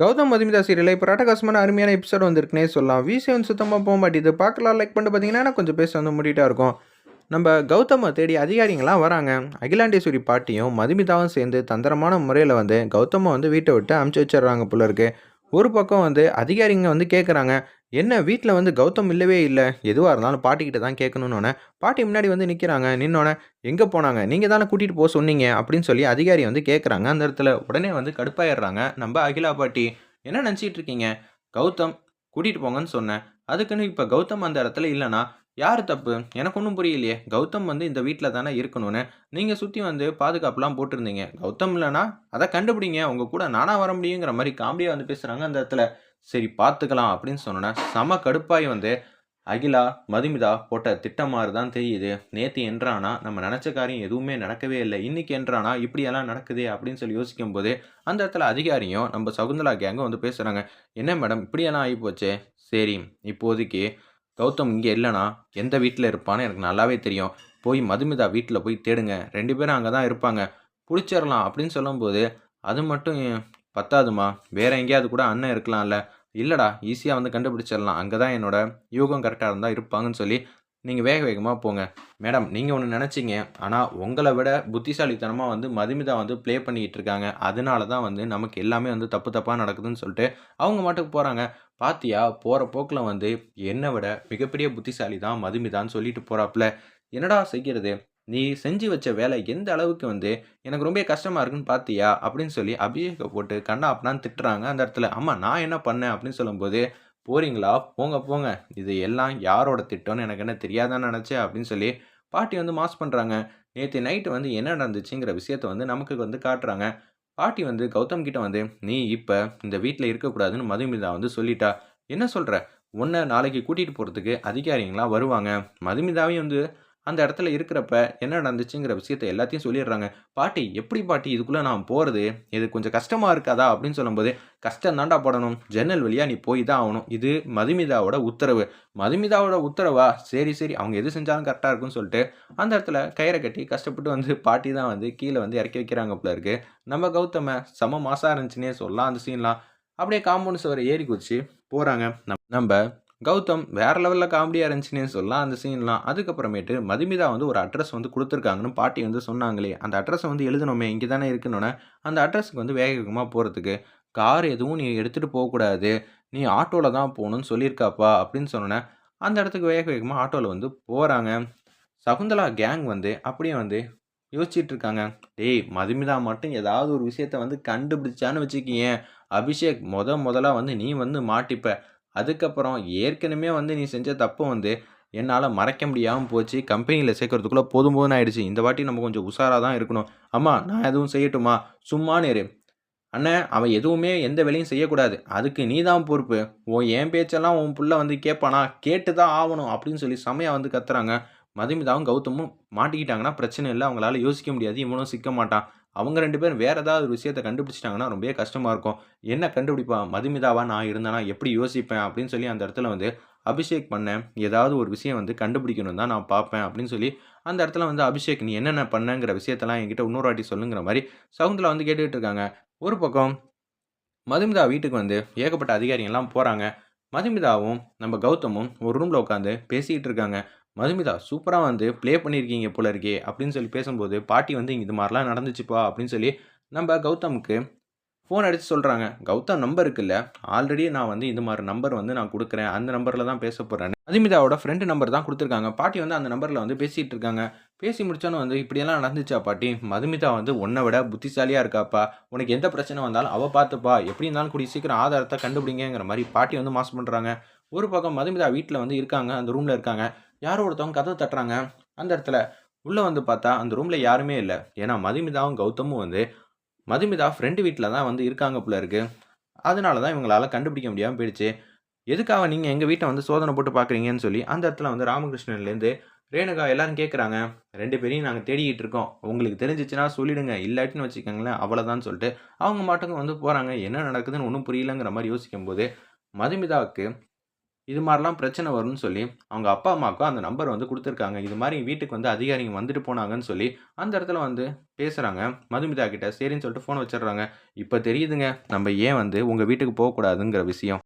Gautham Madhumitha serial இப்போ ராட்டகாசமான அருமையான episode வந்திருக்குனே சொல்லலாம். வி வந்து சுத்தமாக போக மாட்டேது பார்க்கலாம் லைக் பண்ணிட்டு பார்த்தீங்கன்னா கொஞ்சம் பேச வந்து முடிட்டா இருக்கும். நம்ம கௌதமை தேடி அதிகாரிங்களாம் வராங்க. அகிலாண்டேஸ்வரி பாட்டியும் மதுமிதாவும் சேர்ந்து தந்திரமான முறையில் வந்து கௌதமை வந்து வீட்டை விட்டு அமுச்சு வச்சிடுறாங்க போல ஒரு பக்கம் வந்து அதிகாரிங்க வந்து கேட்குறாங்க என்ன வீட்டில் வந்து கௌதம் இல்லவே இல்லை எதுவாக இருந்தாலும் பாட்டிக்கிட்ட தான் கேட்கணுன்னொன்னே பாட்டி முன்னாடி வந்து நிற்கிறாங்க நின்னோடனே எங்கே போனாங்க? நீங்கள் தானே கூட்டிகிட்டு போக சொன்னீங்க அப்படின்னு சொல்லி அதிகாரி வந்து கேட்குறாங்க அந்த இடத்துல உடனே வந்து கடுப்பாயிடுறாங்க. நம்ம அகிலா பாட்டி என்ன நினச்சிட்டு இருக்கீங்க? கௌதம் கூட்டிகிட்டு போங்கன்னு சொன்னேன். அதுக்குன்னு இப்போ கௌதம் அந்த இடத்துல இல்லைன்னா யார் தப்பு? எனக்கு ஒன்றும் புரியலையே. கௌதம் வந்து இந்த வீட்டில் தானே இருக்கணும்னு. நீங்கள் சுற்றி வந்து பாதுகாப்புலாம் போட்டிருந்தீங்க. கௌதம் இல்லைனா அதை கண்டுபிடிங்க. உங்கள் கூட நானாக வர முடியுங்கிற மாதிரி காமெடியாக வந்து பேசுகிறாங்க அந்த இடத்துல. சரி பார்த்துக்கலாம் அப்படின்னு சொன்னோன்னே செம கடுப்பாய் வந்து அகிலா மதுமிதா போட்ட திட்டம் மாதிரி தான் தெரியுது. நேற்று என்றானா நம்ம நினச்ச காரியம் எதுவுமே நடக்கவே இல்லை. இன்னைக்கு என்றானா இப்படியெல்லாம் நடக்குதே அப்படின்னு சொல்லி யோசிக்கும் போது அந்த இடத்துல அதிகாரியும் நம்ம சகுந்தலா கேங்கும் வந்து பேசுகிறாங்க என்ன மேடம் இப்படியெல்லாம் ஆகிப்போச்சே? சரி இப்போதைக்கு கௌதம் இங்கே இல்லைனா எந்த வீட்டில் இருப்பான்னு எனக்கு நல்லாவே தெரியும். போய் மதுமிதா வீட்டில் போய் தேடுங்க. ரெண்டு பேரும் அங்கே தான் இருப்பாங்க. பிடிச்சிடலாம் அப்படின்னு சொல்லும்போது அது மட்டும் பத்தாதுமா? வேறு எங்கேயாவது கூட அண்ணன் இருக்கலாம்ல. இல்லைடா ஈஸியாக வந்து கண்டுபிடிச்சிடலாம். அங்கே தான் என்னோட யூகம் கரெக்டாக இருந்தால் இருப்பாங்கன்னு சொல்லி நீங்கள் வேக வேகமாக போங்க. மேடம் நீங்கள் ஒன்று நினச்சிங்க. ஆனால் உங்களை விட புத்திசாலித்தனமாக வந்து மதுமிதா வந்து ப்ளே பண்ணிக்கிட்டு இருக்காங்க. அதனால தான் வந்து நமக்கு எல்லாமே வந்து தப்பு தப்பாக நடக்குதுன்னு சொல்லிட்டு அவங்க மாட்டுக்கு போகிறாங்க. பாத்தியா போகிற போக்கில் வந்து என்னை விட மிகப்பெரிய புத்திசாலி தான் மதுமிதான்னு சொல்லிட்டு போகிறாப்புல என்னடா செய்கிறது நீ செஞ்சு வச்ச வேலை எந்த அளவுக்கு வந்து எனக்கு ரொம்ப கஷ்டமாக இருக்குன்னு பார்த்தியா அப்படின்னு சொல்லி அபிஷேகை போட்டு கண்ணா அப்படின் திட்டுறாங்க அந்த இடத்துல. அம்மா நான் என்ன பண்ணேன் அப்படின்னு சொல்லும்போது போறீங்களா? போங்க போங்க. இது எல்லாம் யாரோட திட்டம்னு எனக்கு என்ன தெரியாதான்னு நினச்சேன் அப்படின்னு சொல்லி பாட்டி வந்து மாஸ் பண்ணுறாங்க நேற்று நைட்டு வந்து என்ன நடந்துச்சுங்கிற விஷயத்த வந்து நமக்கு வந்து காட்டுறாங்க. பாட்டி வந்து கௌதம் கிட்ட வந்து நீ இப்போ இந்த வீட்டில் இருக்கக்கூடாதுன்னு மதுமிதா வந்து சொல்லிட்டா. என்ன சொல்கிற உன்னை நாளைக்கு கூட்டிகிட்டு போகிறதுக்கு அதிகாரிங்களாம் வருவாங்க. மதுமிதாவையும் வந்து அந்த இடத்துல இருக்கிறப்ப என்ன நடந்துச்சுங்கிற விஷயத்த எல்லாத்தையும் சொல்லிடுறாங்க. பாட்டி எப்படி பாட்டி? இதுக்குள்ளே நான் போகிறது இது கொஞ்சம் கஷ்டமாக இருக்காதா? அப்படின்னு சொல்லும்போது கஷ்டம் தாண்டா படணும். ஜன்னல் வழியாக நீ போய் தான் ஆகணும். இது மதுமிதாவோட உத்தரவு. மதுமிதாவோட உத்தரவா? சரி சரி. அவங்க எது செஞ்சாலும் கரெக்டாக இருக்கும்னு சொல்லிட்டு அந்த இடத்துல கயிறை கட்டி கஷ்டப்பட்டு வந்து பாட்டி தான் வந்து கீழே வந்து இறக்கி வைக்கிறாங்க போல இருக்கு. நம்ம கௌதம செம மாசாக இருந்துச்சுன்னே சொல்லலாம் அந்த சீன்லாம் அப்படியே காம்பவுண்ட் சுவரை ஏறி குதிச்சு போகிறாங்க நம்ம கௌதம் வேறு லெவலில் காமெடியாக இருந்துச்சுன்னு சொல்லலாம். அந்த சீன்லாம் அதுக்கப்புறமேட்டு மதுமிதா வந்து ஒரு அட்ரஸ் வந்து கொடுத்துருக்காங்கன்னு பாட்டி வந்து சொன்னாங்களே. அந்த அட்ரஸை வந்து எழுதணுமே இங்கே தானே இருக்குன்னொன்னே அந்த அட்ரஸுக்கு வந்து வேக வேகமாக போகிறதுக்கு கார் எதுவும் நீ எடுத்துகிட்டு போகக்கூடாது. நீ ஆட்டோவில் தான் போகணுன்னு சொல்லியிருக்காப்பா அப்படின்னு சொன்னோன்னே அந்த இடத்துக்கு வேக வேகமாக ஆட்டோவில் வந்து போகிறாங்க சகுந்தலா கேங் வந்து அப்படியே வந்து யோசிச்சுட்டு இருக்காங்க. டேய் மதுமிதா மட்டும் ஏதாவது ஒரு விஷயத்த வந்து கண்டுபிடிச்சான்னு வச்சுக்கியேன். அபிஷேக் முத முதலாக வந்து நீ வந்து மாட்டிப்ப. அதுக்கப்புறம் ஏற்கனவே வந்து நீ செஞ்ச தப்பு வந்து என்னால் மறைக்க முடியாமல் போச்சு. கம்பெனியில் சேர்க்கறதுக்குள்ளே போதும் போதும் ஆயிடுச்சு. இந்த வாட்டி நம்ம கொஞ்சம் உஷாராக தான் இருக்கணும். அம்மா நான் எதுவும் செய்யட்டுமா? சும்மா நேரு அண்ணன் அவன் எதுவுமே எந்த வேலையும் செய்யக்கூடாது. அதுக்கு நீ தான் பொறுப்பு. உன் என் பேச்செல்லாம் உன் புள்ள வந்து கேட்பானா கேட்டு தான் ஆகணும் அப்படின்னு சொல்லி செமையாக வந்து கத்துறாங்க. மதுமிதாவும் கௌதமும் மாட்டிக்கிட்டாங்கன்னா பிரச்சனை இல்லை. அவங்களால யோசிக்க முடியாது. இவனும் சிக்க மாட்டான். அவங்க ரெண்டு பேரும் வேறு ஏதாவது ஒரு விஷயத்தை கண்டுபிடிச்சிட்டாங்கன்னா ரொம்பவே கஷ்டமாக இருக்கும். என்ன கண்டுபிடிப்பா? மதுமிதாவா நான் இருந்தேனா? எப்படி யோசிப்பேன்? அப்படின்னு சொல்லி அந்த இடத்துல வந்து அபிஷேக் பண்ணேன் ஏதாவது ஒரு விஷயம் வந்து கண்டுபிடிக்கணும் தான் நான் பார்ப்பேன் அப்படின்னு சொல்லி அந்த இடத்துல வந்து அபிஷேக் நீ என்னென்ன பண்ணங்கிற விஷயத்தெல்லாம் என்கிட்ட இன்னொரு வாட்டி சொல்லுங்கிற மாதிரி சவுந்தில் வந்து கேட்டுக்கிட்டு இருக்காங்க. ஒரு பக்கம் மதுமிதா வீட்டுக்கு வந்து ஏகப்பட்ட அதிகாரிகள்லாம் போகிறாங்க மதுமிதாவும் நம்ம கௌதமும் ஒரு ரூமில் உட்காந்து பேசிக்கிட்டு இருக்காங்க. மதுமிதா சூப்பராக வந்து ப்ளே பண்ணியிருக்கீங்க போல இருக்கே அப்படின்னு சொல்லி பேசும்போது பாட்டி வந்து இங்கே இது மாதிரிலாம் நடந்துச்சுப்பா அப்படின்னு சொல்லி நம்ம கௌதமுக்கு ஃபோன் அடித்து சொல்கிறாங்க கௌதம் நம்பர் இருக்குல்ல ஆல்ரெடி நான் வந்து இது மாதிரி நம்பர் வந்து நான் கொடுக்குறேன். அந்த நம்பரில் தான் பேச போகிறேன் மதுமிதாவோட ஃப்ரெண்டு நம்பர் தான் கொடுத்துருக்காங்க. பாட்டி வந்து அந்த நம்பரில் வந்து பேசிகிட்டு இருக்காங்க. பேசி முடிச்சோன்னு வந்து இப்படியெல்லாம் நடந்துச்சா பாட்டி? மதுமிதா வந்து உன்னை விட புத்திசாலியாக இருக்காப்பா. உனக்கு எந்த பிரச்சனை வந்தாலும் அவள் பார்த்துப்பா. எப்படி இருந்தாலும் கூடிய சீக்கிரம் ஆதாரத்தை கண்டுபிடிங்கிற மாதிரி பாட்டி வந்து மாஸ் பண்ணுறாங்க ஒரு பக்கம் மதுமிதா வீட்டில் வந்து இருக்காங்க அந்த ரூமில் இருக்காங்க. யாரோ ஒருத்தவங்க கதவை தட்டுறாங்க. அந்த இடத்துல உள்ளே வந்து பார்த்தா அந்த ரூமில் யாருமே இல்லை. ஏன்னா மதுமிதாவும் கௌதமும் வந்து மதுமிதா ஃப்ரெண்டு வீட்டில் தான் வந்து இருக்காங்க போல இருக்கு. அதனால தான் இவங்களால் கண்டுபிடிக்க முடியாமல் போயிடுச்சு. எதுக்காக நீங்கள் எங்கள் வீட்டை வந்து சோதனை போட்டு பார்க்குறீங்கன்னு சொல்லி அந்த இடத்துல வந்து ராமகிருஷ்ணன்லேருந்து ரேணுகா எல்லாரும் கேட்குறாங்க ரெண்டு பேரையும் நாங்கள் தேடிக்கிட்டு இருக்கோம். உங்களுக்கு தெரிஞ்சிச்சுன்னா சொல்லிடுங்க. இல்லாட்டின்னு வச்சுக்கோங்களேன் அவ்வளோதான் சொல்லிட்டு அவங்க மாட்டுக்கும் வந்து போகிறாங்க என்ன நடக்குதுன்னு ஒன்றும் புரியலங்கிற மாதிரி யோசிக்கும் போது மதுமிதாவுக்கு இது மாதிரிலாம் பிரச்சனை வரும்னு சொல்லி அவங்க அப்பா அம்மாவுக்கும் அந்த நம்பர் வந்து கொடுத்துருக்காங்க. இது மாதிரி வீட்டுக்கு வந்து அதிகாரிங்க வந்துட்டு போனாங்கன்னு சொல்லி அந்த இடத்துல வந்து பேசுகிறாங்க மதுமிதா கிட்ட சரின்னு சொல்லிட்டு ஃபோன் வச்சிடுறாங்க. இப்போ தெரியுதுங்க நம்ம ஏன் வந்து உங்கள் வீட்டுக்கு போகக்கூடாதுங்கிற விஷயம்.